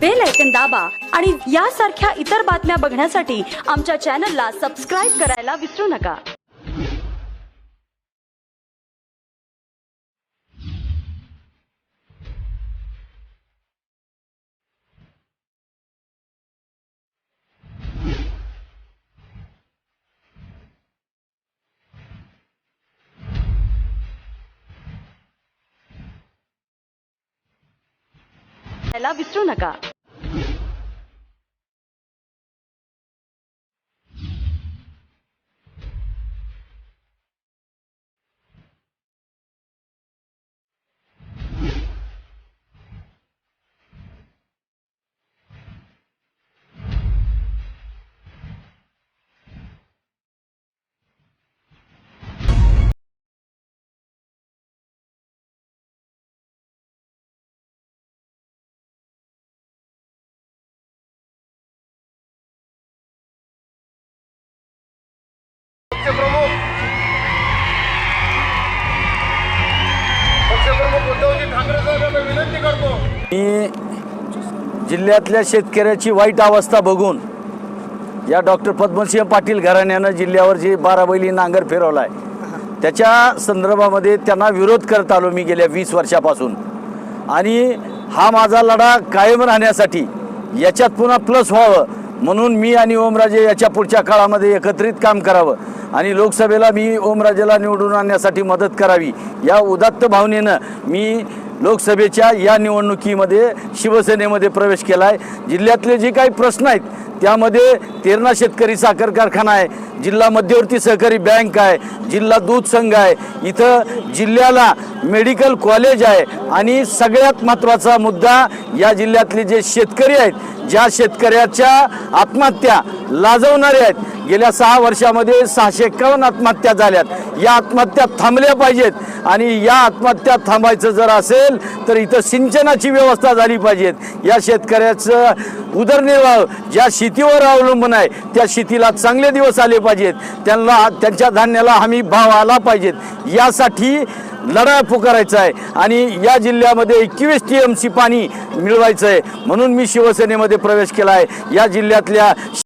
Bell ऐकन दाबा आणि यासारख्या इतर बातम्या बघण्यासाठी आमच्या चॅनलला सबस्क्राईब करायला विसरू नका. विसरू नका. मी जिल्ह्यातल्या शेतकऱ्याची वाईट अवस्था बघून या डॉक्टर पद्मसिंह पाटील घराण्यानं जिल्ह्यावर जे बारा बैली नांगर फिरवला आहे त्याच्या संदर्भामध्ये त्यांना विरोध करत आलो मी गेल्या वीस वर्षापासून. आणि हा माझा लढा कायम राहण्यासाठी याच्यात पुन्हा प्लस व्हावं म्हणून मी आणि ओमराजे याच्या पुढच्या काळामध्ये एकत्रित काम करावं आणि लोकसभेला मी ओमराजेला निवडून आणण्यासाठी मदत करावी या उदात्त भावनेनं मी लोकसभेच्या या निवडणुकीमध्ये शिवसेनेमध्ये प्रवेश केला आहे जिल्ह्यातले जे काही प्रश्न आहेत त्यामध्ये तेरणा शेतकरी साखर कारखाना आहे जिल्हा मध्यवर्ती सहकारी बँक आहे जिल्हा दूध संघ आहे इथं जिल्ह्याला मेडिकल कॉलेज आहे आणि सगळ्यात महत्त्वाचा मुद्दा या जिल्ह्यातले जे शेतकरी आहेत ज्या शेतकऱ्याच्या आत्महत्या लाजवणाऱ्या आहेत गेल्या सहा वर्षामध्ये सहाशे एकावन्न आत्महत्या झाल्यात. या आत्महत्या थांबल्या पाहिजेत. आणि या आत्महत्या थांबायचं जर असेल तर इथं सिंचनाची व्यवस्था झाली पाहिजेत. या शेतकऱ्याचं उदरनिर्वाह ज्या शेतीवर अवलंबून आहे त्या शेतीला चांगले दिवस आले पाहिजेत. त्यांना त्यांच्या धान्याला हमी भाव आला पाहिजेत. यासाठी लढा पुकारायचा आहे. आणि या जिल्ह्यामध्ये एकवीस टी एम सी पाणी मिळवायचं आहे. म्हणून मी शिवसेनेमध्ये प्रवेश केला आहे. या जिल्ह्यातल्या